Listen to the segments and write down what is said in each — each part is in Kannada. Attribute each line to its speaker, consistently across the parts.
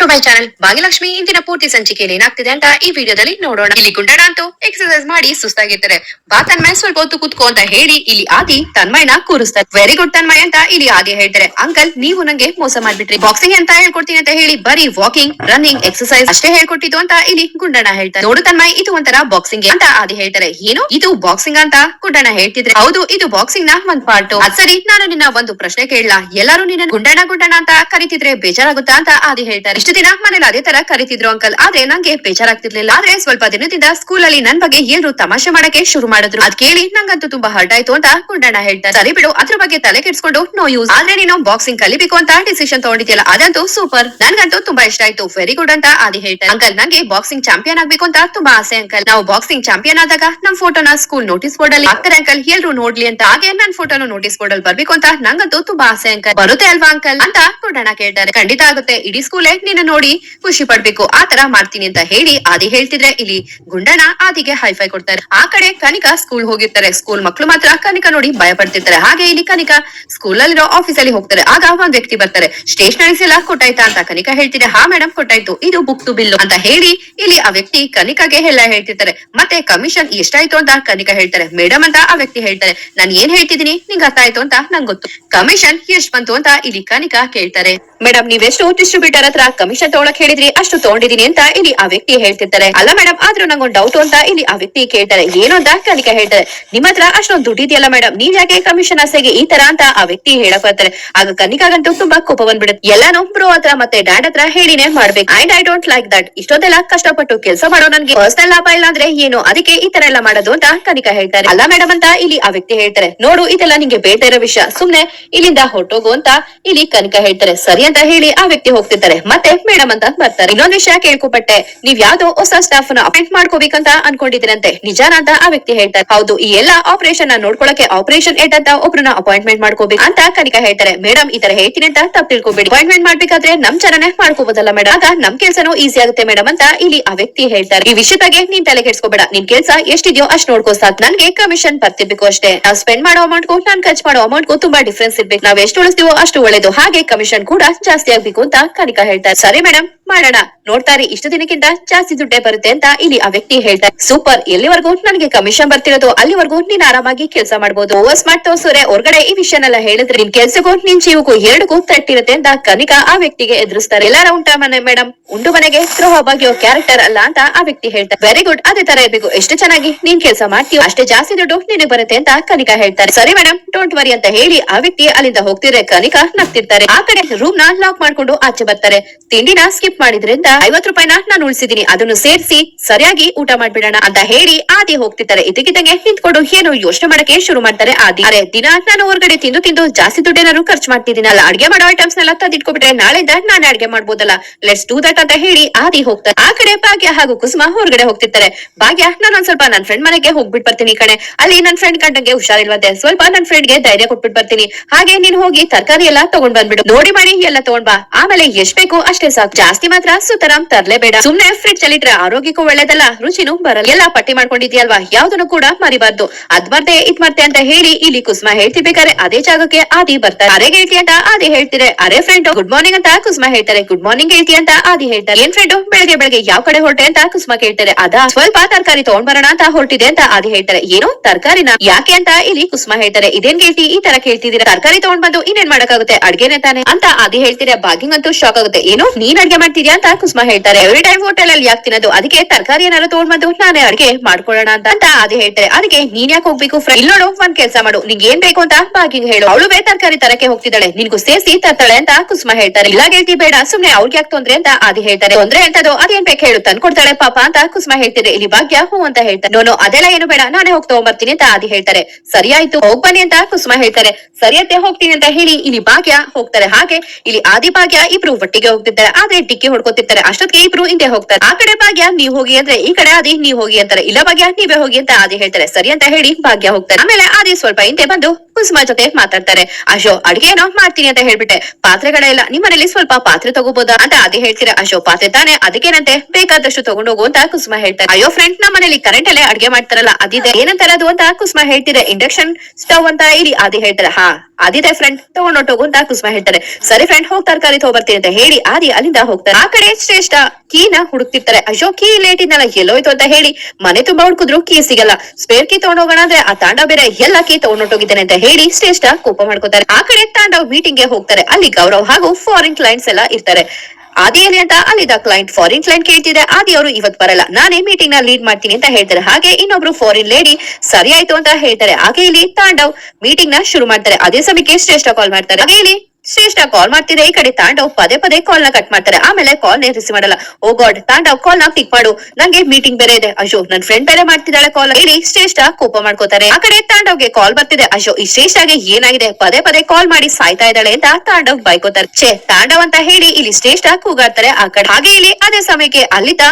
Speaker 1: ಟು ಚಾನಲ್ ಭಾಗ್ಯಲಕ್ಷ್ಮಿ ಇಂದಿನ ಪೂರ್ತಿ ಸಂಚಿಕೆಯಲ್ಲಿ ಏನಾಗ್ತಿದೆ ಅಂತ ಈ ವಿಡಿಯೋದಲ್ಲಿ ನೋಡೋಣ. ಇಲ್ಲಿ ಗುಂಡಣ್ಣ ಅಂತೂ ಎಕ್ಸರ್ಸೈಸ್ ಮಾಡಿ ಸುಸ್ತಾಗಿರ್ತಾರೆ. ಬಾ ತನ್ಮಯ್ ಸ್ವಲ್ಪ ಹೊತ್ತು ಕುತ್ಕೋ ಅಂತ ಹೇಳಿ ಇಲ್ಲಿ ಆದಿ ತನ್ಮಯನ ಕೂರಿಸ್ತಾರೆ. ವೆರಿ ಗುಡ್ ತನ್ಮಯ ಅಂತ ಇಲ್ಲಿ ಆದಿ ಹೇಳ್ತಾರೆ. ಅಂಕಲ್ ನೀವು ನಂಗೆ ಮೋಸ ಮಾಡ್ಬಿಟ್ರಿ. ಬಾಕ್ಸಿಂಗ್ ಅಂತ ಹೇಳ್ಕೊಡ್ತೀನಿ ಅಂತ ಹೇಳಿ ಬರೀ ವಾಕಿಂಗ್ ರನ್ನಿಂಗ್ ಎಕ್ಸರ್ಸೈಸ್ ಅಷ್ಟೇ ಹೇಳ್ಕೊಟ್ಟಿದ್ದು ಅಂತ ಇಲ್ಲಿ ಗುಂಡಣ ಹೇಳ್ತಾರೆ. ನೋಡು ತನ್ಮಯ, ಇದು ಒಂಥರ ಬಾಕ್ಸಿಂಗ್ ಅಂತ ಆದಿ ಹೇಳ್ತಾರೆ. ಏನು? ಇದು ಬಾಕ್ಸಿಂಗ್ ಅಂತ ಗುಂಡಣ ಹೇಳ್ತಿದ್ರೆ. ಹೌದು, ಇದು ಬಾಕ್ಸಿಂಗ್ನ ಒಂದ್ ಪಾರ್ಟ್ ಅದ್ ಸರಿ, ನಾನು ನಿನ್ನ ಒಂದು ಪ್ರಶ್ನೆ ಕೇಳಲ್ಲ ಎಲ್ಲರೂ ನಿನ್ನ ಗುಂಡಣ ಗುಂಡಣ ಅಂತ ಕರಿತಿದ್ರೆ ಬೇಜಾರಾಗುತ್ತಾ ಅಂತ ಆದಿ ಹೇಳ್ತಾರೆ. ಇಷ್ಟು ದಿನ ಮನೇಲಿ ಅದೇ ತರ ಕರಿತಿದ್ರು ಅಂಕಲ್. ಆದ್ರೆ ನಂಗೆ ಬೇಜಾರಾಗ್ತಿರ್ಲಿಲ್ಲ. ಆದ್ರೆ ಸ್ವಲ್ಪ ದಿನದಿಂದ ಸ್ಕೂಲ್ ಅಲ್ಲಿ ನನ್ ಬಗ್ಗೆ ಏನ್ರು ತಮಾಷೆ ಮಾಡಕ್ಕೆ ಶುರು ಮಾಡಿದ್ರು. ಅದ್ ಕೇಳಿ ನಂಗಂತೂ ತುಂಬಾ ಹರ್ಟ್ ಆಯ್ತು ಅಂತ ಗುಂಡಣ್ಣ ಹೇಳ್ತಾರೆ ಸರಿ ಬಿಡು, ಅದ್ರ ಬಗ್ಗೆ ತಲೆ ಕೆಡ್ಸ್ಕೊಂಡು ನೋ ಯೂಸ್ ಆದ್ರೆ ನೀನು ಬಾಕ್ಸಿಂಗ್ ಕಲಿಬೇಕು ಅಂತ ಡಿಸಿಷನ್ ತಗೊಂಡಿದ್ಯಲ್ಲ, ಅದಂತೂ ಸೂಪರ್ ನನ್ಗಂತೂ ತುಂಬಾ ಇಷ್ಟ ಆಯ್ತು. ವೆರಿ ಗುಡ್ ಅಂತ ಆದಿ ಹೇಳ್ತಾರೆ. ಅಂಕಲ್, ನಂಗೆ ಬಾಕ್ಸಿಂಗ್ ಚಾಂಪಿಯನ್ ಆಗ್ಬೇಕು ಅಂತ ತುಂಬಾ ಆಸೆ ಅಂಕಲ್. ನಾವು ಬಾಕ್ಸಿಂಗ್ ಚಾಂಪಿಯನ್ ಆದಾಗ ನಮ್ ಫೋಟೋನ ಸ್ಕೂಲ್ ನೋಟಿಸ್ ಬೋರ್ಡ್ ಅಲ್ಲಿ ಹಾಕ್ತಾರೆ ಅಂಕಲ್. ಎಲ್ರು ನೋಡ್ಲಿ ಅಂತ. ಹಾಗೆ ನನ್ ಫೋಟೋನ ನೋಟಿಸ್ ಬೋರ್ಡ್ ಅಲ್ಲಿ ಬರ್ಬೇಕು ಅಂತ ನಂಗಂತೂ ತುಂಬಾ ಆಸೆ ಅಂಕಲ್. ಬರುತ್ತೆ ಅಲ್ವಾ ಅಂಕಲ್? ಅಂತ ಗುಂಡಣ್ಣ ಕೇಳ್ತಾರೆ. ಖಂಡಿತ ಆಗುತ್ತೆ. ಇಡೀ ಸ್ಕೂಲೇ ನಿನ್ನ ನೋಡಿ ಖುಷಿ ಪಡ್ಬೇಕು. ಆ ತರ ಮಾಡ್ತೀನಿ ಅಂತ ಹೇಳಿ ಆದಿ ಹೇಳ್ತಿದ್ರೆ ಇಲ್ಲಿ ಗುಂಡಣ್ಣ ಆದಿಗೆ ಹೈಫೈ ಕೊಡ್ತಾರೆ. ಆ ಕಡೆ ಕನಿಕಾ ಸ್ಕೂಲ್ ಹೋಗಿರ್ತಾರೆ. ಸ್ಕೂಲ್ ಮಕ್ಕಳು ಮಾತ್ರ ಕನಿಕಾ ನೋಡಿ ಭಯ ಪಡ್ತಿರ್ತಾರೆ. ಹಾಗೆ ಇಲ್ಲಿ ಕನಿಕಾ ಸ್ಕೂಲ್ ಅಲ್ಲಿರೋ ಆಫೀಸ್ ಅಲ್ಲಿ ಹೋಗ್ತಾರೆ. ಆಗ ಒಂದ್ ವ್ಯಕ್ತಿ ಬರ್ತಾರೆ. ಸ್ಟೇಷನರೀಸ್ ಎಲ್ಲ ಕೊಟ್ಟಾಯ್ತಾ ಅಂತ ಕನಿಕಾ ಹೇಳ್ತಿದೆ. ಹಾ ಮೇಡಮ್ ಕೊಟ್ಟಾಯ್ತು. ಇದು ಬುಕ್ ಟು ಬಿಲ್ ಅಂತ ಹೇಳಿ ಇಲ್ಲಿ ಆ ವ್ಯಕ್ತಿ ಕನಿಕಾಗೆ ಎಲ್ಲ ಹೇಳ್ತಿರ್ತಾರೆ. ಮತ್ತೆ ಕಮಿಷನ್ ಎಷ್ಟಾಯ್ತು ಅಂತ ಕನಿಕಾ ಹೇಳ್ತಾರೆ. ಮೇಡಮ್ ಅಂತ ಆ ವ್ಯಕ್ತಿ ಹೇಳ್ತಾರೆ. ನಾನು ಏನ್ ಹೇಳ್ತಿದೀನಿ ನಿಂಗೆ ಅರ್ಥ ಆಯ್ತು ಅಂತ ನಂಗೆ ಗೊತ್ತು. ಕಮಿಷನ್ ಎಷ್ಟ್ ಬಂತು ಅಂತ ಇಲ್ಲಿ ಕನಿಕಾ ಕೇಳ್ತಾರೆ. ಮೇಡಮ್ ನೀವೆಷ್ಟು ಡಿಸ್ಟ್ರಿಬ್ಯೂಟರ್ ಹತ್ರ ಕಮಿಷನ್ ತಗೊಳಕ್ ಹೇಳಿದ್ರಿ, ಅಷ್ಟು ತಗೊಂಡಿದೀನಿ ಅಂತ ಇಲ್ಲಿ ಆ ವ್ಯಕ್ತಿ ಹೇಳ್ತಿರ್ತಾರೆ ಅಲ್ಲ ಮೇಡಮ್ ಆದ್ರೂ ನಂಗೊಂದು ಡೌಟ್ ಅಂತ ಇಲ್ಲಿ ಆ ವ್ಯಕ್ತಿ ಕೇಳ್ತಾರೆ ಏನು ಅಂತ ಕನಿಕ ಹೇಳ್ತಾರೆ ನಿಮ್ ಹತ್ರ ಅಷ್ಟೊಂದು ದುಡ್ಡು ಇದೆಯಲ್ಲ ಮೇಡಮ್ ನೀವ್ ಯಾಕೆ ಕಮಿಷನ್ ಆಸೆಗೆ ಈ ತರ ಅಂತ ಆ ವ್ಯಕ್ತಿ ಹೇಳಕ್ ಬರ್ತಾರೆ ಆಗ ಕನಿಕಾಗಂತೂ ತುಂಬಾ ಕೋಪ ಬಂದ್ಬಿಡುತ್ತೆ. ಎಲ್ಲಾನು ಬ್ರೋ ಹತ್ರ ಮತ್ತೆ ಡ್ಯಾಡ್ ಹತ್ರ ಹೇಳಿನೇ ಮಾಡ್ಬೇಕು. And I don't like that ಇಷ್ಟೊಂದೆಲ್ಲ ಕಷ್ಟಪಟ್ಟು ಕೆಲಸ ಮಾಡೋ ನನ್ಗೆ ಪರ್ಸನಲ್ ಲಾಭ ಇಲ್ಲ ಅಂದ್ರೆ ಏನು? ಅದಕ್ಕೆ ಈ ತರ ಎಲ್ಲ ಮಾಡೋದು ಅಂತ ಕನಿಕ ಹೇಳ್ತಾರೆ. ಅಲ್ಲ ಮೇಡಮ್ ಅಂತ ಇಲ್ಲಿ ಆ ವ್ಯಕ್ತಿ ಹೇಳ್ತಾರೆ. ನೋಡು, ಇದೆಲ್ಲ ನಿಂಗೆ ಬೇಡ ಇರೋ ವಿಷಯ. ಸುಮ್ನೆ ಇಲ್ಲಿಂದ ಹೊಟ್ಟೋಗು ಅಂತ ಇಲ್ಲಿ ಕನಿಕ ಹೇಳ್ತಾರೆ. ಸರಿ ಅಂತ ಹೇಳಿ ಆ ವ್ಯಕ್ತಿ ಹೋಗ್ತಿರ್ತಾರೆ. ಮತ್ತೆ ಮೇಡಮ್ ಅಂತ ಬರ್ತಾರೆ ಇನ್ನೊಂದ್ ವಿಷಯ ಕೇಳ್ಕೊಪಟ್ಟೆ. ನೀವ್ ಯಾವ್ದೋ ಹೊಸ ಸ್ಟಾಫ್ನ ಅಪಾಯಿಂಟ್ ಮಾಡ್ಕೋಬೇಕಂತ ಅನ್ಕೊಂಡಿದ್ರಂತೆ ನಿಜಾನ ಅಂತ ಆ ವ್ಯಕ್ತಿ ಹೇಳ್ತಾರೆ. ಹೌದು, ಈ ಎಲ್ಲಾ ಆಪರೇಷನ್ನ ನೋಡ್ಕೊಳಕ್ಕೆ ಆಪರೇಷನ್ ಏಟ್ ಅಂತ ಒಬ್ರನ್ನ ಅಪಾಯಿಂಟ್ಮೆಂಟ್ ಮಾಡ್ಕೋಬೇಕು ಅಂತ ಕನಿಕಾ ಹೇಳ್ತಾರೆ. ಮೇಡಮ್ ಈ ತರ ಹೇಳ್ತೀನಿ ಅಂತ ತಪ್ಪು ತಿಳ್ಕೊಬೇಡಿ. ಅಪಾಯಿಂಟ್ಮೆಂಟ್ ಮಾಡ್ಬೇಕಾದ್ರೆ ನಮ್ ಜನನೇ ಮಾಡ್ಕೋಬೋದಲ್ಲ ಮೇಡಮ್ ಆಗ ನಮ್ ಕೆಲ್ಸನೂ ಈಸಿ ಆಗುತ್ತೆ ಮೇಡಮ್ ಅಂತ ಇಲ್ಲಿ ಆ ವ್ಯಕ್ತಿ ಹೇಳ್ತಾರೆ. ಈ ವಿಷಯದಾಗೆ ನೀನ್ ತಲೆ ಕೆಡ್ಸ್ಕೋಬೇಡ. ನಿನ್ ಕೆಲ್ಸ ಎಷ್ಟಿದ್ಯೋ ಅಷ್ಟು ನೋಡ್ಕೋ ಸಾಕ್. ನನ್ಗೆ ಕಮಿಷನ್ ಬರ್ತಿರ್ಬೇಕು ಅಷ್ಟೇ. ನಾವ್ ಸ್ಪೆಂಡ್ ಮಾಡೋ ಅಮೌಂಟ್ಗೂ ನಾನ್ ಖರ್ಚು ಮಾಡೋ ಅಮೌಂಟ್ಗೂ ತುಂಬಾ ಡಿಫ್ರೆನ್ಸ್ ಇರ್ಬೇಕು. ನಾವ್ ಎಷ್ಟು ಉಳಿಸ್ತೀವೋ ಅಷ್ಟು ಒಳ್ಳೇದು. ಹಾಗೆ ಕಮಿಷನ್ ಕೂಡ ಜಾಸ್ತಿ ಆಗ್ಬೇಕು ಅಂತ ಕನಿಕಾ ಹೇಳ್ತಾರೆ. ಸರಿ ಮೇಡಮ್ ಮಾಡೋಣ. ನೋಡ್ತಾರೆ, ಇಷ್ಟು ದಿನಕ್ಕಿಂತ ಜಾಸ್ತಿ ದುಡ್ಡೇ ಬರುತ್ತೆ ಅಂತ ಇಲ್ಲಿ ಆ ವ್ಯಕ್ತಿ ಹೇಳ್ತಾರೆ. ಸೂಪರ್, ಎಲ್ಲಿವರೆಗೂ ನನಗೆ ಕಮಿಷನ್ ಬರ್ತಿರೋದು, ಅಲ್ಲಿವರೆಗೂ ನೀನ್ ಆರಾಮಾಗಿ ಕೆಲಸ ಮಾಡಬಹುದು ಓವರ್ಸ್ ಮಾಡ್ ತೋರ್ಸೋರೆ ಹೊರಗಡೆ ಈ ವಿಷಯನೆಲ್ಲ ಹೇಳಿದ್ರೆ ನಿನ್ ಕೆಲ್ಸಕ್ಕೂ, ನಿನ್ ಜೀವಕ್ಕೂ ಎರಡಕ್ಕೂ ತಟ್ಟಿರುತ್ತೆ ಅಂತ ಕನಿಕಾ ಆ ವ್ಯಕ್ತಿಗೆ ಎದುರಿಸ್ತಾರೆ. ಎಲ್ಲಾರ ಉಂಟಾ ಮನೆ ಮೇಡಮ್ ಉಂಡು ಮನೆಗೆ ದ್ರೋಹ ಕ್ಯಾರೆಕ್ಟರ್ ಅಲ್ಲ ಅಂತ ಆ ವ್ಯಕ್ತಿ ಹೇಳ್ತಾರೆ. ವೆರಿ ಗುಡ್ ಅದೇ ತರ ಇರಬೇಕು. ಎಷ್ಟು ಚೆನ್ನಾಗಿ ನೀನ್ ಕೆಲಸ ಮಾಡ್ತೀವಿ ಅಷ್ಟೇ ಜಾಸ್ತಿ ದುಡ್ಡು ನಿನಗೆ ಬರುತ್ತೆ ಅಂತ ಕನಿಕಾ ಹೇಳ್ತಾರೆ. ಸರಿ ಮೇಡಮ್ ಡೋಂಟ್ ವರಿ ಅಂತ ಹೇಳಿ ಆ ವ್ಯಕ್ತಿ ಅಲ್ಲಿಂದ ಹೋಗ್ತಿದ್ರೆ ಕನಿಕಾ ನಗ್ತಿರ್ತಾರೆ. ಆ ಕಡೆ ರೂಮ್ನ ಲಾಕ್ ಮಾಡ್ಕೊಂಡು ಆಚೆ ಬರ್ತಾರೆ. ತಿಂಡಿನ ಸ್ಕಿಪ್ ಮಾಡಿದ್ರಿಂದ ಐವತ್ ರೂಪಾಯಿನ ನಾನು ಉಳಿಸಿದೀನಿ. ಅದನ್ನು ಸೇರಿಸಿ ಸರಿಯಾಗಿ ಊಟ ಮಾಡ್ಬಿಡೋಣ ಅಂತ ಹೇಳಿ ಆದಿ ಹೋಗ್ತಿರ್ತಾರೆ. ಇದಕ್ಕಿದ್ದಂಗೆ ನಿಂತ್ಕೊಂಡು ಏನು ಯೋಚನೆ ಮಾಡಕ್ಕೆ ಶುರು ಮಾಡ್ತಾರೆ ಆದಿ. ಅರೆ, ದಿನ ನಾನು ಹೊರಗಡೆ ತಿಂದು ತಿಂದು ಜಾಸ್ತಿ ದುಡ್ಡೇನಾದ್ರು ಖರ್ಚು ಮಾಡ್ತಿದ್ದೀನಲ್ಲ? ಅಡಿಗೆ ಮಾಡೋ ಐಟಮ್ಸ್ ನೆಲ್ಲ ತಂದಿಟ್ಕೊಬಿಟ್ರೆ ನಾಳೆಯಿಂದ ನಾನು ಅಡಿಗೆ ಮಾಡ್ಬೋದಲ್ಲ? ಲೆಟ್ಸ್ ಡೂ ದಟ್ ಅಂತ ಹೇಳಿ ಆದಿ ಹೋಗ್ತಾರೆ. ಆ ಕಡೆ ಭಾಗ್ಯ ಹಾಗೂ ಕುಸುಮ ಹೊರಗಡೆ ಹೋಗ್ತಿರ್ತಾರೆ. ಭಾಗ್ಯ ನಾನು ಒಂದ್ ಸ್ವಲ್ಪ ನನ್ನ ಫ್ರೆಂಡ್ ಮನೆಗೆ ಹೋಗ್ಬಿಟ್ ಬರ್ತೀನಿ ಕಣೆ. ಅಲ್ಲಿ ನನ್ನ ಫ್ರೆಂಡ್ ಕಂಡಂಗೆ ಹುಷಾರಿಲ್ವಂತೆ. ಸ್ವಲ್ಪ ನನ್ನ ಫ್ರೆಂಡ್ಗೆ ಧೈರ್ಯ ಕೊಟ್ಬಿಟ್ ಬರ್ತೀನಿ. ಹಾಗೆ ನೀನ್ ಹೋಗಿ ತರಕಾರಿ ಎಲ್ಲ ತಗೊಂಡ್ ಬಂದ್ಬಿಡು. ನೋಡಿ ಮಾಡಿ ಎಲ್ಲ ತಗೊಂಡ್ ಬಾ. ಆಮೇಲೆ ಎಷ್ಟ್ ಬೇಕು ಅಷ್ಟೇ ಸಾಕು. ಜಾಸ್ತಿ ಮಾತ್ರ ಸುತರಾಮ್ ತರ್ಲೇಬೇಡ ಸುಮ್ನೆ ಫ್ರಿಡ್ಜ್ ಅಲ್ಲಿ ಇಟ್ರೆ ಆರೋಗ್ಯಕ್ಕೂ ಒಳ್ಳೇದಲ್ಲ. ರುಚಿನೂ ಬರಲ್ಲ. ಎಲ್ಲ ಪಟ್ಟಿ ಮಾಡ್ಕೊಂಡಿದ್ಯಲ್ವಾ ಯಾವ್ದನ್ನು ಕೂಡ ಮರಿಬಾರ್ದು. ಅದ್ ಮರ್ತೆ ಇದ್ ಮರ್ತೆ ಅಂತ ಹೇಳಿ ಇಲ್ಲಿ ಕುಸುಮ ಹೇಳ್ತಿರ್ಬೇಕಾರೆ ಅದೇ ಜಾಗಕ್ಕೆ ಆದಿ ಬರ್ತಾರೆ. ಅರೆ ಗೆಳತಿ ಅಂತ ಆದಿ ಹೇಳ್ತಾರೆ ಅರೆ ಫ್ರೆಂಡ್ ಗುಡ್ ಮಾರ್ನಿಂಗ್ ಅಂತ ಕುಸುಮ ಹೇಳ್ತಾರೆ. ಗುಡ್ ಮಾರ್ನಿಂಗ್ ಗೆಳತಿ ಅಂತ ಆದಿ ಹೇಳ್ತಾರೆ. ಏನ್ ಫ್ರೆಂಡ್ ಬೆಳಗ್ಗೆ ಬೆಳಗ್ಗೆ ಯಾವ ಕಡೆ ಹೊರಟೆ ಅಂತ ಕುಸುಮ ಕೇಳ್ತಾರೆ. ಅದ, ಸ್ವಲ್ಪ ತರಕಾರಿ ತಗೊಂಡ್ ಬರೋಣ ಅಂತ ಹೊರಟಿದೆ ಅಂತ ಆದಿ ಹೇಳ್ತಾರೆ. ಏನು ತರಕಾರಿನ. ಯಾಕೆ ಅಂತ ಇಲ್ಲಿ ಕುಸುಮ ಹೇಳ್ತಾರೆ. ಇದೇನ್ ಗೆಳತಿ ಈ ತರ ಕೇಳ್ತಿದ್ದೀರಾ? ತರಕಾರಿ ತಗೊಂಡ್ ಬಂದು ಇನ್ನೇನ್ ಮಾಡಕ್ಕಾಗುತ್ತೆ? ಅಡ್ಗೆನೆ ತಾನೆ? ಅಂತ ಆದಿ ಹೇಳ್ತೀರಾ ಬಾಗಿಂಗ್ ಅಂತೂ ಶಾಕ್ ಆಗುತ್ತೆ. ಏನು ನೀನ್ ಅಡ್ಗೆ ಮಾಡ್ತಿದ್ಯಾ ಅಂತ ಕುಸುಮ ಹೇಳ್ತಾರೆ. ಎವ್ರಿ ಟೈಮ್ ಹೋಟೆಲ್ ಅಲ್ಲಿ ಯಾಕೆ ತಿನ್ನೋದು? ಅದಕ್ಕೆ ತರಕಾರಿ ಏನಾದ್ರು ತಗೊಂಡ್ ಬಂದು ನಾನೇ ಅಡಿಗೆ ಮಾಡ್ಕೊಳ್ಳೋಣ ಅಂತ ಅಂತ ಅದೇ ಹೇಳ್ತಾರೆ. ಅದಕ್ಕೆ ನೀನ್ ಯಾಕೆ ಹೋಗ್ಬೇಕು ಫ್ರೆಂಡ್ ಇಲ್ಲಿ ನೋಡು, ಒಂದ್ ಕೆಲಸ ಮಾಡು. ನಿಂಗೆ ಏನ್ ಬೇಕು ಅಂತ ಬಾಗಿಂಗ್ ಹೇಳು. ಅವಳು ಬೇ ತರಕಾರಿ ತರಕ್ಕೆ ಹೋಗ್ತಿದ್ದಾಳೆ. ನಿನ್ಗೂ ಸೇರಿಸಿ ತರ್ತಾಳೆ ಅಂತ ಕುಸುಮ ಹೇಳ್ತಾರೆ. ಇಲ್ಲ ಗೆಳತಿ, ಬೇಡ. ಸುಮ್ನೆ ಅವ್ರಿಗೆ ಯಾಕೆ ತೊಂದ್ರೆ ಅಂತ ಆದಿ ಹೇಳ್ತಾರೆ. ತೊಂದ್ರೆ ಅಂತದೋ ಅದೇನ್ ಬೇಕು ಹೇಳು. ತಂದ್ಕೊಡ್ತಾಳೆ ಪಾಪ ಅಂತ ಕುಸುಮ ಹೇಳ್ತಿದ್ರೆ ಇಲ್ಲಿ ಭಾಗ್ಯ ಹೂ ಅಂತ ಹೇಳ್ತಾರೆ. ನೋನು, ಅದೆಲ್ಲ ಏನು ಬೇಡ. ನಾನೇ ಹೋಗ್ ತಗೊಂಬರ್ತೀನಿ ಅಂತ ಆದಿ ಹೇಳ್ತಾರೆ. ಸರಿ ಆಯ್ತು, ಹೋಗ್ ಬನ್ನಿ ಅಂತ ಕುಸುಮ ಹೇಳ್ತಾರೆ. ಸರಿಯತ್ತೆ ಹೋಗ್ತೀನಿ ಅಂತ ಹೇಳಿ ಇಲ್ಲಿ ಭಾಗ್ಯ ಹೋಗ್ತಾರೆ. ಹಾಗೆ ಇಲ್ಲಿ ಆದಿ ಭಾಗ್ಯ ಇಬ್ರು ಒಟ್ಟಿಗೆ ಹೋಗ್ತಿದ್ದಾರೆ. ಆದ್ರೆ ಟಿಕ್ಕಿ ಹೊಡ್ಕೊತಿರ್ತಾರೆ. ಅಷ್ಟೊತ್ತಿಗೆ ಇಬ್ರು ಹಿಂದೆ ಹೋಗ್ತಾರೆ. ಆ ಕಡೆ ಭಾಗ್ಯ, ನೀವ್ ಹೋಗಿ ಅಂದ್ರೆ ಈ ಕಡೆ ಆದಿ, ನೀವ್ ಹೋಗಿ ಅಂತಾರೆ. ಇಲ್ಲ ಭಾಗ್ಯ, ನೀವೇ ಹೋಗಿ ಅಂತ ಆದಿ ಹೇಳ್ತಾರೆ. ಸರಿ ಅಂತ ಹೇಳಿ ಭಾಗ್ಯ ಹೋಗ್ತಾರೆ. ಆಮೇಲೆ ಆದಿ ಸ್ವಲ್ಪ ಹಿಂದೆ ಬಂದು ಕುಸುಮ ಜೊತೆ ಮಾತಾಡ್ತಾರೆ. ಅಶೋ ಅಡ್ಗೆ ಏನೋ ಮಾಡ್ತೀನಿ ಅಂತ ಹೇಳ್ಬಿಟ್ಟೆ. ಪಾತ್ರೆಗಳೆಲ್ಲ ನಿಮ್ಮನೇಲಿ ಸ್ವಲ್ಪ ಪಾತ್ರೆ ತಗೋಬೋದಾ ಅಂತ ಆದಿ ಹೇಳ್ತೀರಾ ಅಶೋ, ಪಾತ್ರೆ ತಾನೆ. ಅದಕ್ಕೇನಂತೆ? ಬೇಕಾದಷ್ಟು ತಗೊಂಡು ಹೋಗು ಅಂತ ಕುಸುಮ ಹೇಳ್ತಾರೆ. ಅಯ್ಯೋ ಫ್ರೆಂಡ್ ನಮ್ಮ ಮನೇಲಿ ಕರೆಂಟ್ ಅಲ್ಲೇ ಅಡ್ಗೆ ಮಾಡ್ತಾರಲ್ಲ, ಅದಿದೆ. ಏನಂತಾರೆ ಅದು ಅಂತ ಕುಸುಮ ಹೇಳ್ತಿದೆ. ಇಂಡಕ್ಷನ್ ಸ್ಟವ್ ಅಂತ ಇರಿ, ಆದಿ ಹೇಳ್ತಾರೆ. ಹಾ, ಅದಿದೆ ಫ್ರೆಂಡ್ ತಗೊಂಡೊಟ್ಟೋಗು ಅಂತ ಕುಸುಮ ಹೇಳ್ತಾರೆ. ಸರಿ ಫ್ರೆಂಡ್ ಹೋಗ್ ತರಕಾರಿ ತಗೋಬರ್ತೀನಿ ಅಂತ ಹೇಳಿ ಆದಿ ಅಲ್ಲಿಂದ ಹೋಗ್ತಾರೆ. ಆ ಕಡೆ ಶ್ರೇಷ್ಠ? ಕೀನ ಹುಡುಕ್ತಿರ್ತಾರೆ. ಅಯ್ಯೋ, ಕೀ ಲೇಟ್ ಇದನ್ನಲ್ಲ ಎಲ್ಲೋಯ್ತು ಅಂತ ಹೇಳಿ ಮನೆ ತುಂಬಾ ಹುಡುಕಿದ್ರು, ಕೀ ಸಿಗಲ್ಲ. ಸ್ಪೇರ್ ಕೀ ತಗೊಂಡೋಗೋಣ ಅಂದ್ರೆ ಆ ತಾಂಡವ ಬೇರೆ ಎಲ್ಲ ಕೀ ತಗೊಂಡೊಟ್ಟೋಗಿದ್ದಾನೆ ಅಂತ ಹೇಳಿ ಶ್ರೇಷ್ಠ ಕೋಪ ಮಾಡ್ಕೋತಾರೆ. ಆ ಕಡೆ ತಾಂಡವ್ ಮೀಟಿಂಗ್ಗೆ ಹೋಗ್ತಾರೆ. ಅಲ್ಲಿ ಗೌರವ್ ಹಾಗೂ ಫಾರಿನ್ ಕ್ಲೈಂಟ್ಸ್ ಎಲ್ಲ ಇರ್ತಾರೆ. ಆದಿ ಎಲ್ಲಿ ಅಂತ ಅಲ್ಲಿದ್ದ ಕ್ಲೈಂಟ್ ಫಾರಿನ್ ಕ್ಲೈಂಟ್ ಕೇಳ್ತಿದೆ. ಆದಿ ಅವರು ಇವತ್ ಬರಲ್ಲ. ನಾನೇ ಮೀಟಿಂಗ್ನ ಲೀಡ್ ಮಾಡ್ತೀನಿ ಅಂತ ಹೇಳ್ತಾರೆ. ಹಾಗೆ ಇನ್ನೊಬ್ರು ಫಾರಿನ್ ಲೇಡಿ ಸರಿ ಆಯ್ತು ಅಂತ ಹೇಳ್ತಾರೆ. ಹಾಗೆ ಇಲ್ಲಿ ತಾಂಡವ್ ಮೀಟಿಂಗ್ನ ಶುರು ಮಾಡ್ತಾರೆ. ಅದೇ ಸಮಯಕ್ಕೆ ಶ್ರೇಷ್ಠ ಕಾಲ್ ಮಾಡ್ತಾರೆ. ಹಾಗೆ ಇಲ್ಲಿ ಶ್ರೇಷ್ಠ ಕಾಲ್ ಮಾಡ್ತಿದೆ ಈ ಕಡೆ ತಾಂಡವ್ ಪದೇ ಪದೇ ಕಾಲ್ನ ಕಟ್ ಮಾಡ್ತಾರೆ. ಆಮೇಲೆ ಕಾಲ್ ನೇ ರಿಸೀವ್ ಮಾಡಲ್ಲ. ಓ ಗಾಡ್, ತಾಂಡವ್ ಕಾಲ್ನ ಪಿಕ್ ಮಾಡು. ನಂಗೆ ಮೀಟಿಂಗ್ ಬೇರೆ ಇದೆ. ಅಶೋಕ್ ನನ್ ಫ್ರೆಂಡ್ ಬೇರೆ ಮಾಡ್ತಿದ್ದಾಳೆ ಕಾಲ್ ಹೇಳಿ ಶ್ರೇಷ್ಠ ಕೋಪ ಮಾಡ್ಕೋತಾರೆ. ಆ ಕಡೆ ತಾಂಡವ್ಗೆ ಕಾಲ್ ಬರ್ತಿದೆ. ಅಶೋಕ್ ಈ ಶ್ರೇಷ್ಠಗೆ ಏನಾಗಿದೆ? ಪದೇ ಪದೇ ಕಾಲ್ ಮಾಡಿ ಸಾಯ್ತಾ ಇದ್ದಾಳೆ ಅಂತ ತಾಂಡವ್ ಬೈಕೋತಾರೆ. ಛೇ, ತಾಂಡವ್ ಅಂತ ಹೇಳಿ ಇಲ್ಲಿ ಶ್ರೇಷ್ಠ ಕೂಗಾಡ್ತಾರೆ. ಆ ಕಡೆ ಹಾಗೆ ಇಲ್ಲಿ ಅದೇ ಸಮಯಕ್ಕೆ ಅಲ್ಲಿದ್ದ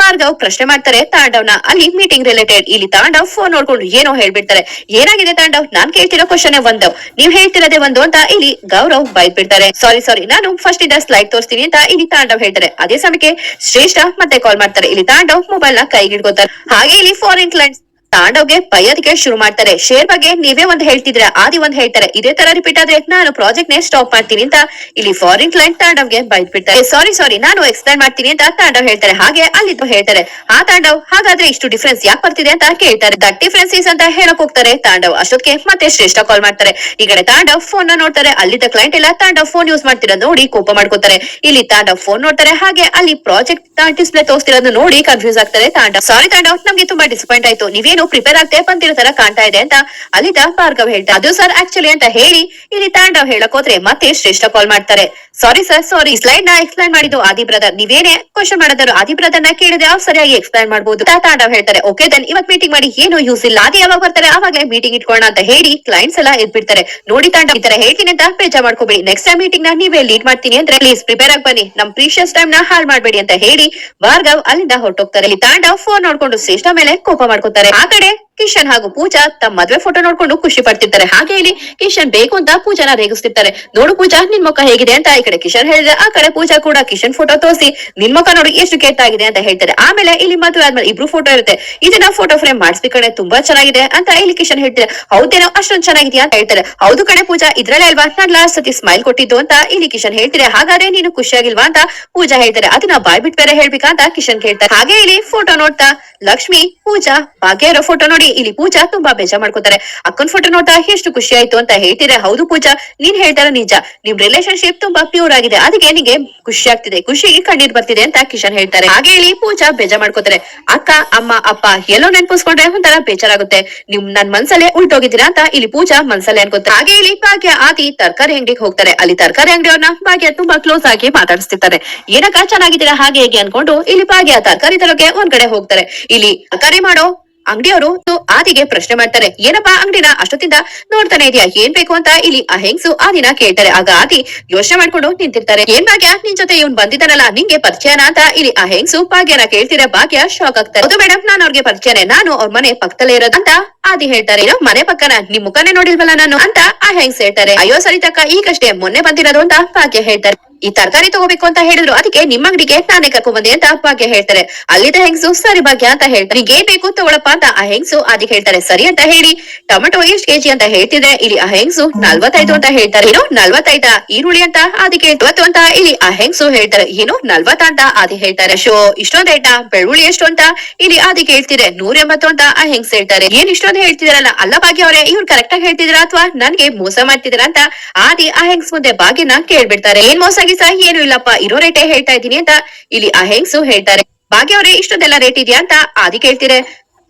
Speaker 1: ಭಾರ್ಗವ್ ಪ್ರಶ್ನೆ ಮಾಡ್ತಾರೆ ತಾಂಡವ್ನ. ಅಲ್ಲಿ ಮೀಟಿಂಗ್ ರಿಲೇಟೆಡ್ ಇಲ್ಲಿ ತಾಂಡವ್ ಫೋನ್ ನೋಡ್ಕೊಂಡು ಏನೋ ಹೇಳ್ಬಿಡ್ತಾರೆ. ಏನಾಗಿದೆ ತಾಂಡವ್? ನಾನ್ ಕೇಳ್ತಿರೋ ಕ್ವಶನ್ ಒಂದು. ನೀವ್ ಹೇಳ್ತಿರೋದೇ ಒಂದು ಅಂತ ಇಲ್ಲಿ ಗೌರವ್ ಬೈದ್ ಬಿಡ್ತಾರೆ ಸಾರಿ ಸಾರಿ ನಾನು ಫಸ್ಟ್ ಇಂದ ಸ್ಲೈಡ್ ತೋರಿಸ್ತೀನಿ ಅಂತ ಇಲ್ಲಿ ತಾಂಡವ್ ಹೇಳ್ತಾರೆ. ಅದೇ ಸಮಯಕ್ಕೆ ಶ್ರೇಷ್ಠ ಮತ್ತೆ ಕಾಲ್ ಮಾಡ್ತಾರೆ. ಇಲ್ಲಿ ತಾಂಡವ್ ಮೊಬೈಲ್ನ ಕೈಗಿಡ್ಕೋತಾರೆ. ಹಾಗೆ ಇಲ್ಲಿ ಫಾರಿನ್ ಕ್ಲೈಂಟ್ಸ್ ತಾಂಡವ್ಗೆ ಬೈಯೋದಕ್ಕೆ ಶುರು ಮಾಡ್ತಾರೆ. ಶೇರ್ ಬಗ್ಗೆ ನೀವೇ ಒಂದ್ ಹೇಳ್ತಿದ್ರೆ ಆದಿ ಒಂದ್ ಹೇಳ್ತಾರೆ. ಇದೇ ತರ ರಿಪೀಟ್ ಆದ್ರೆ ನಾನು ಪ್ರಾಜೆಕ್ಟ್ ನೇ ಸ್ಟಾಪ್ ಮಾಡ್ತೀನಿ ಅಂತ ಇಲ್ಲಿ ಫಾರಿನ್ ಕ್ಲೈಂಟ್ ತಾಂಡವ್ಗೆ ಬೈದ್ ಬಿಡ್ತಾರೆ ಸಾರಿ ಸಾರಿ ನಾನು ಎಕ್ಸ್ಪ್ಲೈನ್ ಮಾಡ್ತೀನಿ ಅಂತ ತಾಂಡವ್ ಹೇಳ್ತಾರೆ. ಹಾಗೆ ಅಲ್ಲಿದ್ದು ಹೇಳ್ತಾರೆ. ಆ ತಾಂಡವ್ ಹಾಗಾದ್ರೆ ಇಷ್ಟು ಡಿಫ್ರೆನ್ಸ್ ಯಾಕೆ ಬರ್ತಿದೆ ಅಂತ ಕೇಳ್ತಾರೆ. ದಟ್ ಡಿಫ್ರೆನ್ಸ್ ಈಸ್ ಅಂತ ಹೇಳಕ್ ಹೋಗ್ತಾರೆ ತಾಂಡವ್. ಅಷ್ಟೊತ್ತಿಗೆ ಮತ್ತೆ ಶ್ರೇಷ್ಠ ಕಾಲ್ ಮಾಡ್ತಾರೆ. ಈ ಕಡೆ ತಾಂಡವ್ ಫೋನ್ ನೋಡ್ತಾರೆ. ಅಲ್ಲಿದ್ದ ಕ್ಲೈಂಟ್ ಎಲ್ಲ ತಾಂಡವ್ ಫೋನ್ ಯೂಸ್ ಮಾಡ್ತಿರೋದು ನೋಡಿ ಕೋಪ ಮಾಡ್ಕೋತಾರೆ. ಇಲ್ಲಿ ತಾಂಡವ್ ಫೋನ್ ನೋಡ್ತಾರೆ. ಹಾಗೆ ಅಲ್ಲಿ ಪ್ರಾಜೆಕ್ಟ್ ಡಿಸ್ಪ್ಲೇ ತೋರಿಸ್ತಿರೋದು ನೋಡಿ ಕನ್ಫ್ಯೂಸ್ ಆಗ್ತಾರೆ ತಾಂಡವ್. ಸಾರಿ ತಾಂಡವ್, ನಮ್ಗೆ ತುಂಬಾ ಡಿಸಪಾಯಿಂಟ್ ಆಯ್ತು. ನೀವೇನು ಪ್ರಿಪೇರ್ ಆಗ್ತೇ ಬಂದಿರೋ ತರ ಕಾಣ್ತಾ ಇದೆ ಅಂತ ಅಲ್ಲಿದ್ದ ಭಾರ್ಗವ್ ಹೇಳ್ತಾರೆ. ಅದು ಸರ್ ಆಕ್ಚುಲಿ ಅಂತ ಹೇಳಿ ಇಲ್ಲಿ ತಾಂಡವ್ ಹೇಳಕ್ ಹೋದ್ರೆ ಮತ್ತೆ ಶ್ರೇಷ್ಠ ಕಾಲ್ ಮಾಡ್ತಾರೆ. ಸಾರಿ ಸರ್ ಸಾರಿ ಸ್ಲೈಡ್ನ ಎಕ್ಸ್ಪ್ಲೈನ್ ಮಾಡಿದ್ದು ಆದಿ ಬ್ರದರ್ ನೀವೇನೇ ಕ್ವಶನ್ ಮಾಡಿದ್ರು ಆದಿ ಬ್ರದರ್ನ ಕೇಳಿದ್ರೆ ಅವ್ರು ಸರಿಯಾಗಿ ಎಕ್ಸ್ಪ್ಲೈನ್ ಮಾಡಬಹುದು ತಾಂಡವ್ ಹೇಳ್ತಾರೆ. ಓಕೆ ದೆನ್ ಇವತ್ ಮೀಟಿಂಗ್ ಮಾಡಿ ಏನು ಯೂಸ್ ಇಲ್ಲ. ಅದೇ ಯಾವಾಗ ಬರ್ತಾರೆ? ಅವಾಗ ಮೀಟಿಂಗ್ ಇಟ್ಕೊಳ್ಳೋಣ ಅಂತ ಹೇಳಿ ಕ್ಲೈಂಟ್ಸ್ ಎಲ್ಲ ಎದ್ಬಿಡ್ತಾರೆ. ನೋಡಿ ತಾಂಡವ್ ಈ ತರ ಹೇಳ್ತೀನಿ ಅಂತ ಬೇಜಾರ್ ಮಾಡ್ಕೋಬೇಡಿ. ನೆಕ್ಸ್ಟ್ ಟೈಮ್ ಮೀಟಿಂಗ್ನ ನೀವೇ ಲೀಡ್ ಮಾಡ್ತೀನಿ ಅಂದ್ರೆ ಪ್ಲೀಸ್ ಪ್ರಿಪೇರ್ ಆಗಿ ಬನ್ನಿ. ನಮ್ ಪ್ರೀಶಿಯಸ್ ಟೈಮ್ನ ಹಾಳ್ ಮಾಡಬೇಡಿ ಅಂತ ಹೇಳಿ ಭಾರ್ಗವ್ ಅಲ್ಲಿಂದ ಹೊರಟೋಗ್ತಾರೆ. ಇಲ್ಲಿ ತಾಂಡವ್ ಫೋನ್ ನೋಡ್ಕೊಂಡು ಶ್ರೇಷ್ಠ ಮೇಲೆ ಕೋಪ ಮಾಡ್ಕೋತಾರೆ. ಆ ಕಡೆ ಕಿಶನ್ ಹಾಗೂ ಪೂಜಾ ತಮ್ಮ ಮದ್ವೆ ಫೋಟೋ ನೋಡ್ಕೊಂಡು ಖುಷಿ ಪಡ್ತಿರ್ತಾರೆ ಹಾಗೆ ಇಲ್ಲಿ ಕಿಶನ್ ಬೇಕು ಅಂತ ಪೂಜಾನ ರೇಗಿಸ್ತಿರ್ತಾರೆ. ನೋಡು ಪೂಜಾ, ನಿನ್ ಮುಖ ಹೇಗಿದೆ ಅಂತ ಈ ಕಡೆ ಕಿಶನ್ ಹೇಳಿದ್ರೆ ಆ ಕಡೆ ಪೂಜಾ ಕೂಡ ಕಿಶನ್ ಫೋಟೋ ತೋರಿಸಿ, ನಿನ್ ಮುಖ ನೋಡಿ, ಎಷ್ಟು ಕೆಟ್ಟಾಗಿದೆ ಅಂತ ಹೇಳ್ತಾರೆ. ಆಮೇಲೆ ಇಲ್ಲಿ ಮದುವೆ ಆದ್ಮೇಲೆ ಇಬ್ರು ಫೋಟೋ ಇರುತ್ತೆ. ಇದನ್ನ ಫೋಟೋ ಫ್ರೇಮ್ ಮಾಡಿಸ್ಬೇಕು ಕಡೆ ತುಂಬಾ ಚೆನ್ನಾಗಿದೆ ಅಂತ ಇಲ್ಲಿ ಕಿಶನ್ ಹೇಳ್ತಾರೆ ಹೌದೇನೋ, ಅಷ್ಟೊಂದ್ ಚೆನ್ನಾಗಿದ್ಯಾ? ಅಂತ ಹೇಳ್ತಾರೆ. ಹೌದು ಕಣೆ ಪೂಜಾ, ಇದ್ರಲ್ಲೇ ಅಲ್ವಾ? ನಾನ್ ಲಾಸ್ಟ್ ಸತಿ ಸ್ಮೈಲ್ ಕೊಟ್ಟಿದ್ದು ಅಂತ ಇಲ್ಲಿ ಕಿಶನ್ ಹೇಳ್ತಾರೆ ಹಾಗಾದ್ರೆ ನೀನು ಖುಷಿಯಾಗಿಲ್ವಾ? ಅಂತ ಪೂಜಾ ಹೇಳ್ತಾರೆ. ಅದನ್ನ ಬಾಯ್ ಬಿಟ್ ಬೇರೆ ಹೇಳ್ಬೇಕಾ? ಅಂತ ಕಿಶನ್ ಕೇಳ್ತಾರೆ. ಹಾಗೆ ಇಲ್ಲಿ ಫೋಟೋ ನೋಡ್ತಾ ಲಕ್ಷ್ಮಿ, ಪೂಜಾ, ಭಾಗ್ಯ ಇರೋ ಫೋಟೋ ನೋಡಿ. ಇಲ್ಲಿ ಪೂಜಾ ತುಂಬಾ ಬೇಜಾರ್ ಮಾಡ್ಕೋತಾರೆ. ಅಕ್ಕನ್ ಫೋಟೋ ನೋಡ್ತಾ ಎಷ್ಟು ಖುಷಿ ಆಯ್ತು ಅಂತ ಹೇಳ್ತೀರಾ? ಹೌದು ಪೂಜಾ, ನೀನ್ ಹೇಳ್ತಾರ ನಿಜ. ನಿಮ್ ರಿಲೇಶನ್ಶಿಪ್ ತುಂಬಾ ಪ್ಯೂರ್ ಆಗಿದೆ. ಅದಕ್ಕೆ ನಿಮಗೆ ಖುಷಿ ಆಗ್ತಿದೆ. ಖುಷಿಗೆ ಕಣ್ಣೀರ್ ಬರ್ತಿದೆ ಅಂತ ಕಿಶನ್ ಹೇಳ್ತಾರೆ. ಹಾಗೆ ಹೇಳಿ ಪೂಜಾ ಬೇಜಾರ್ ಮಾಡ್ಕೋತಾರೆ. ಅಕ್ಕ, ಅಮ್ಮ, ಅಪ್ಪ ಎಲ್ಲೋ ನೆನ್ಪಿಸ್ಕೊಂಡ್ರೆ ಒಂಥರ ಬೇಜಾರಾಗುತ್ತೆ. ನಿಮ್, ನನ್ ಮನ್ಸಲ್ಲೇ ಉಲ್ಟೋಗಿದ್ದೀರಾ ಅಂತ ಇಲ್ಲಿ ಪೂಜಾ ಮನ್ಸಲ್ಲೇ ಅನ್ಕೋತಾರೆ ಹಾಗೆ ಹೇಳಿ ಭಾಗ್ಯ, ಆದಿ ತರಕಾರಿ ಅಂಗಡಿಗೆ ಹೋಗ್ತಾರೆ. ಅಲ್ಲಿ ತರಕಾರಿ ಅಂಗಡಿಯವ್ರನ್ನ ಭಾಗ್ಯ ತುಂಬಾ ಕ್ಲೋಸ್ ಆಗಿ ಮಾತಾಡಿಸ್ತಿರ್ತಾರೆ. ಏನಕ್ಕ ಚೆನ್ನಾಗಿದ್ದೀರಾ, ಹಾಗೆ ಹೇಗೆ ಅನ್ಕೊಂಡು ಇಲ್ಲಿ ಭಾಗ್ಯ ತರಕಾರಿ ತರೋಕೆ ಒಂದ್ ಕಡೆ ಹೋಗ್ತಾರೆ. ಇಲ್ಲಿ ತರಕಾರಿ ಮಾಡೋ ಅಂಗಡಿಯವರು ಆದಿಗೆ ಪ್ರಶ್ನೆ ಮಾಡ್ತಾರೆ, ಏನಪ್ಪಾ ಅಂಗಡಿನ ಅಷ್ಟೊತ್ತಿಂದ ನೋಡ್ತಾನೆ ಇದೆಯಾ? ಏನ್ ಬೇಕು ಅಂತ ಇಲ್ಲಿ ಆ ಹೆಂಗ್ಸು ಆದಿನ ಕೇಳ್ತಾರೆ. ಆಗ ಆದಿ ಯೋಚನೆ ಮಾಡ್ಕೊಂಡು ನಿಂತಿರ್ತಾರೆ. ಏನ್ ಭಾಗ್ಯ? ನಿನ್ ಜೊತೆ ಇವ್ನ್ ಬಂದಿದ್ದಾನಲ್ಲ, ನಿಂಗೆ ಪರಿಚಯನ ಅಂತ ಇಲ್ಲಿ ಆ ಭಾಗ್ಯನ ಕೇಳ್ತಿರ ಭಾಗ್ಯ ಶಾಕ್ ಆಗ್ತಾರೆ. ಅದು ಮೇಡಮ್ ನಾನು ಅವ್ರಿಗೆ ಪರಿಚಯನೇ. ನಾನು ಅವ್ರ ಮನೆ ಪಕ್ಕದಲ್ಲೇ ಇರೋದು ಅಂತ ಆದಿ ಹೇಳ್ತಾರೆ. ಏನೋ ಮನೆ ಪಕ್ಕನ? ನಿಮ್ ಮುಖನೇ ನೋಡಿಲ್ವಲ್ಲ ನಾನು? ಅಂತ ಆ ಹೆಂಗ್ಸ್ ಹೇಳ್ತಾರೆ. ಅಯ್ಯೋ ಸರಿತಕ್ಕ, ಈಗಷ್ಟೇ ಮೊನ್ನೆ ಬಂದಿರೋದು ಅಂತ ಭಾಗ್ಯ ಹೇಳ್ತಾರೆ. ಈ ತರಕಾರಿ ತಗೋಬೇಕು ಅಂತ ಹೇಳಿದ್ರು. ಅದಕ್ಕೆ ನಿಮ್ಮ ಅಂಗಡಿಗೆ ನಾನೇ ಕರ್ಕೊಂಡ್ ಬಂದೆ ಅಂತ ಭಾಗ್ಯ ಹೇಳ್ತಾರೆ. ಅಲ್ಲಿದ್ದ ಹೆಂಗ್ಸು, ಸರಿ ಭಾಗ್ಯ ಅಂತ ಹೇಳ್ತಾರೆ. ನಿಂಗೆ ಬೇಕು ತಗೊಳಪ್ಪ ಅಂತ ಆ ಹೆಂಗ್ಸು ಅದಕ್ಕೆ ಹೇಳ್ತಾರೆ. ಸರಿ ಅಂತ ಹೇಳಿ ಟೊಮೆಟೊ ಎಷ್ಟ್ ಕೆಜಿ ಅಂತ ಹೇಳ್ತಿದ್ರೆ ಇಲ್ಲಿ ಆ ಹೆಂಗ್ಸು ನಲ್ವತ್ತೈದು ಅಂತ ಹೇಳ್ತಾರೆ. ಏನು ನಲ್ವತ್ತೈದ? ಈರುಳ್ಳಿ ಅಂತ? ಅದಕ್ಕೆ ಇವತ್ತು ಅಂತ ಇಲ್ಲಿ ಆ ಹೆಂಗ್ಸು ಹೇಳ್ತಾರೆ. ಏನು ನಲ್ವತ್ತ? ಅಂತ ಆದಿ ಹೇಳ್ತಾರೆ. ಶೋ, ಇಷ್ಟೊಂದ್ ಐಟ ಬೆಳ್ಳುಳ್ಳಿ ಎಷ್ಟು ಅಂತ? ಇಲ್ಲಿ ಆದಿ ಹೇಳ್ತಿದ್ರೆ ನೂರ ಎಂಬತ್ತು ಅಂತ ಆ ಹೆಂಗ್ಸ್ ಹೇಳ್ತಾರೆ. ಏನ್ ಇಷ್ಟೊಂದು ಹೇಳ್ತಿದ್ರಲ್ಲ? ಅಲ್ಲ ಭಾಗ್ಯ ಅವರೇ, ಇವ್ರು ಕರೆಕ್ಟ್ ಆಗಿ ಹೇಳ್ತಿದ್ರ ಅಥವಾ ನನ್ಗೆ ಮೋಸ ಮಾಡ್ತಿದ್ರ? ಅಂತ ಆದಿ ಆ ಹೆಂಗ್ಸ್ ಮುಂದೆ ಭಾಗ್ಯನ ಕೇಳ್ಬಿಡ್ತಾರೆ. ಏನ್ ಮೋಸ ಗೀಸ ಏನು ಇಲ್ಲಪ್ಪ ಇರೋ ರೇಟೇ ಹೇಳ್ತಾ ಇದ್ದೀನಿ ಅಂತ ಇಲ್ಲಿ ಆ ಹೆಂಗ್ಸು ಹೇಳ್ತಾರೆ. ಭಾಗ್ಯ ಅವರೇ, ಇಷ್ಟೊಂದೆಲ್ಲ ರೇಟ್ ಇದೆಯಾ ಅಂತ ಆದಿ ಕೇಳ್ತಿರೆ.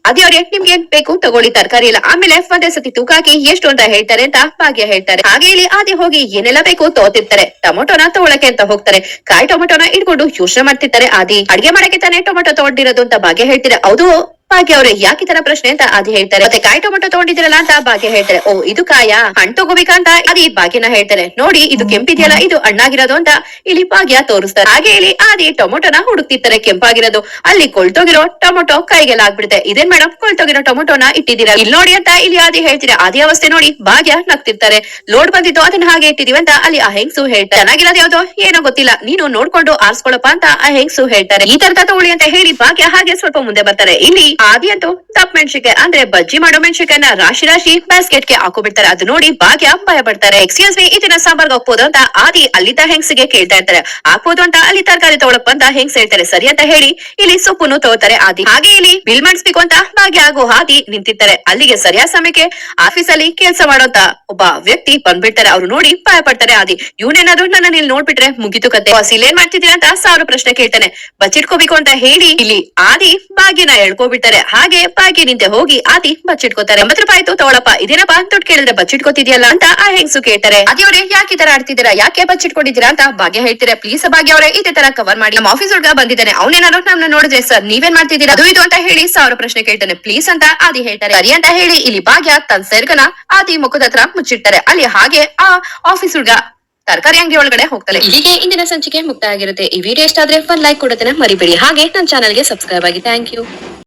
Speaker 1: ಅದೇ ಅವ್ರೆ, ನಿಮ್ಗೆ ಏನ್ ಬೇಕು? ತಗೊಳ್ಳಿ, ತರಕಾರಿ ಎಲ್ಲ. ಆಮೇಲೆ ಒಂದೇ ಸತಿ ತೂಕ ಹಾಕಿ ಎಷ್ಟು ಅಂತ ಹೇಳ್ತಾರೆ ಅಂತ ಭಾಗ್ಯ ಹೇಳ್ತಾರೆ. ಹಾಗೆ ಇಲ್ಲಿ ಆದಿ ಹೋಗಿ ಏನೆಲ್ಲ ಬೇಕು ತೋತಿರ್ತಾರೆ ಟೊಮೊಟೊನ ತಗೊಳಕ್ಕೆ ಅಂತ ಹೋಗ್ತಾರೆ. ಕಾಯಿ ಟೊಮೊಟೊನ ಇಟ್ಕೊಂಡು ಯೋಚನೆ ಮಾಡ್ತಿರ್ತಾರೆ ಆದಿ. ಅಡ್ಗೆ ಮಾಡಕ್ಕೆ ತಾನೇ ಟೊಮೊಟೊ ತಗೊಂಡಿರೋದು ಅಂತ ಭಾಗ್ಯ ಹೇಳ್ತೀರಾ. ಹೌದು. ಭಾಗ್ಯ ಅವ್ರೆ, ಯಾಕೆ ತರ ಪ್ರಶ್ನೆ ಅಂತ ಅದೇ ಹೇಳ್ತಾರೆ? ಮತ್ತೆ ಕಾಯಿ ಟೊಮೆಟೊ ತಗೊಂಡಿದ್ದೀರಲ್ಲ ಅಂತ ಭಾಗ್ಯ ಹೇಳ್ತಾರೆ. ಓ, ಇದು ಕಾಯ? ಹಣ್ಣು ತಗೋಬೇಕಂತ ಆದಿ ಭಾಗ್ಯನ ಹೇಳ್ತಾರೆ. ನೋಡಿ, ಇದು ಕೆಂಪಿದೆಯಲ್ಲ, ಇದು ಹಣ್ಣಾಗಿರೋದು ಅಂತ ಇಲ್ಲಿ ಭಾಗ್ಯ ತೋರಿಸ್ತಾರೆ. ಹಾಗೆ ಇಲ್ಲಿ ಆದಿ ಟೊಮೊಟೊನ ಹುಡುಕ್ತಿರ್ತಾರೆ. ಕೆಂಪಾಗಿರೋದು. ಅಲ್ಲಿ ಕೊಳ್ತೋಗಿರೋ ಟೊಮೊಟೊ ಕೈಗೆಲ್ಲ ಆಗ್ಬಿಡುತ್ತೆ. ಇದೇನ್ ಮೇಡಮ್ ಕೊಳ್ತೋಗಿರೋ ಟೊಮೊಟೊನ ಇಟ್ಟಿದ್ದೀರಾ? ಇಲ್ಲಿ ನೋಡಿ ಅಂತ ಇಲ್ಲಿ ಆದಿ ಹೇಳ್ತೀರಾ ಆದಿ ಅವಸ್ಥೆ ನೋಡಿ, ಭಾಗ್ಯ ನಗ್ತಿರ್ತಾರೆ. ಲೋಡ್ ಬಂದಿತ್ತು ಅದನ್ನ ಹಾಗೆ ಇಟ್ಟಿದೀವಿ ಅಂತ ಅಲ್ಲಿ ಆ ಹೆಂಗ್ಸು ಹೇಳ್ತಾರೆ. ಚೆನ್ನಾಗಿರೋದು ಯಾವ್ದೋ? ಏನೋ ಗೊತ್ತಿಲ್ಲ. ನೀನು ನೋಡ್ಕೊಂಡು ಆರ್ಸ್ಕೊಳಪ್ಪ ಅಂತ ಆ ಹೆಂಗ್ಸು ಹೇಳ್ತಾರೆ. ಈ ತರದ ತಗೊಳ್ಳಿ ಅಂತ ಹೇಳಿ ಭಾಗ್ಯ ಹಾಗೆ ಸ್ವಲ್ಪ ಮುಂದೆ ಬರ್ತಾರೆ. ಇಲ್ಲಿ ಆದಿ ಅಂತೂ ದಪ್ಪ ಮೆಣಸಿಕಾಯಿ ಅಂದ್ರೆ ಬಜ್ಜಿ ಮಾಡೋ ಮೆಣಸಿಕಾಯನ್ನ ರಾಶಿ ರಾಶಿ ಬ್ಯಾಸ್ಕೆಟ್ಗೆ ಹಾಕೋಬಿಡ್ತಾರೆ. ಅದು ನೋಡಿ ಭಾಗ್ಯ ಭಯ ಪಡ್ತಾರೆ. ಎಕ್ಸ್ಕ್ಯೂಸ್ ಮೀ ಇದನ್ನ ಸಾಂಬಾರ್ಗೆ ಹಾಕ್ಬೋದು ಅಂತ ಆದಿ ಅಲ್ಲಿದ್ದ ಹೆಂಗ್ಸಿಗೆ ಕೇಳ್ತಾ ಇರ್ತಾರೆ. ಹಾಕ್ಬೋದು ಅಂತ ಅಲ್ಲಿ ತರಕಾರಿ ತಗೊಳಕ್ ಬಂದ ಹೆಂಗ್ಸ್ ಹೇಳ್ತಾರೆ. ಸರಿ ಅಂತ ಹೇಳಿ ಇಲ್ಲಿ ಸೊಪ್ಪುನು ತಗೋತಾರೆ ಆದಿ. ಹಾಗೆ ಇಲ್ಲಿ ಬಿಲ್ ಮಾಡಿಸ್ಬೇಕು ಅಂತ ಭಾಗ್ಯ ಹಾಗೂ ಹಾದಿ ನಿಂತಿರ್ತಾರೆ. ಅಲ್ಲಿಗೆ ಸರಿಯಾದ ಸಮಯಕ್ಕೆ ಆಫೀಸ್ ಅಲ್ಲಿ ಕೆಲಸ ಮಾಡೋಂತ ಒಬ್ಬ ವ್ಯಕ್ತಿ ಬಂದ್ಬಿಡ್ತಾರೆ. ಅವ್ರು ನೋಡಿ ಭಯ ಪಡ್ತಾರೆ ಆದಿ. ಇವನೇನಾದ್ರು ನನ್ನ ಇಲ್ಲಿ ನೋಡ್ಬಿಟ್ರೆ ಮುಗಿತು ಕತೆ. ಇಲ್ಲೇನ್ ಮಾಡ್ತಿದ್ದೀರಾ ಅಂತ ಸಾವಿರ ಪ್ರಶ್ನೆ ಕೇಳ್ತಾನೆ. ಬಚ್ಚಿಟ್ಕೋಬೇಕು ಅಂತ ಹೇಳಿ ಇಲ್ಲಿ ಆದಿ ಭಾಗ್ಯನ ಎಳ್ಕೊಬಿಡ್ತಾರೆ ಹಾಗೆ ನಿಂತೆ ಹೋಗಿ ಆದಿ ಬಚ್ಚಿಟ್ಕೋತಾರೆ ಎಂಬತ್ತು ರೂಪಾಯಿ ಆಯ್ತು, ತಗೊಳಪ್ಪ. ಇದೇನಪ್ಪ ದುಡ್ಡು ಕೇಳಿದ್ರೆ ಬಚ್ಚಿಟ್ಕೋತಿದ್ಯಲ್ಲ ಅಂತ ಆ ಹೆಂಗ್ಸು ಕೇಳ್ತಾರೆ. ಅದೇವ್ರೆ ಯಾಕೆ ಈ ತರ ಆಡ್ತಿದ್ದೀರಾ? ಯಾಕೆ ಬಚ್ಚಿಟ್ಕೊಂಡಿದ್ದೀರಾ ಅಂತ ಭಾಗ್ಯ ಹೇಳ್ತೀರಾ ಪ್ಲೀಸ್ ಭಾಗ್ಯ ಅವರೇ, ಇದೇ ತರ ಕವರ್ ಮಾಡಿ. ನಮ್ಮ ಆಫೀಸ್ ಹುಡುಗ ಬಂದಿದ್ದಾನೆ. ಅವನೇನಾದ್ರು ನಮ್ನ ನೋಡಿದ್ರೆ, ಸರ್, ನೀವೇನ್ ಮಾಡ್ತಿದ್ದೀರಾ? ಅದು ಇದು ಅಂತ ಹೇಳಿ ಸಾವಿರ ಪ್ರಶ್ನೆ ಕೇಳ್ತಾನೆ. ಪ್ಲೀಸ್ ಅಂತ ಆದಿ ಹೇಳ್ತಾರೆ. ಸರಿ ಅಂತ ಹೇಳಿ ಇಲ್ಲಿ ಭಾಗ್ಯ ತನ್ನ ಸೆರ್ಗನ ಆದಿ ಮುಖದ ಹತ್ರ ಮುಚ್ಚಿಡ್ತಾರೆ. ಅಲ್ಲಿ ಹಾಗೆ ಆ ಆಫೀಸ್ ಹುಡುಗ ತರಕಾರಿ ಅಂಗಡಿ ಒಳಗಡೆ ಹೋಗ್ತಾರೆ ಇಲ್ಲಿಗೆ ಇಂದಿನ ಸಂಚಿಕೆ ಮುಕ್ತಾಯ ಆಗಿರುತ್ತೆ. ಈ ವಿಡಿಯೋ ಇಷ್ಟ ಆದ್ರೆ ಒಂದ್ ಲೈಕ್ ಕೊಡೋದನ್ನ ಮರಿಬೇಡಿ. ಹಾಗೆ ನನ್ನ ಚಾನಲ್ಗೆ ಸಬ್ಸ್ಕ್ರೈಬ್ ಆಗಿ. Thank you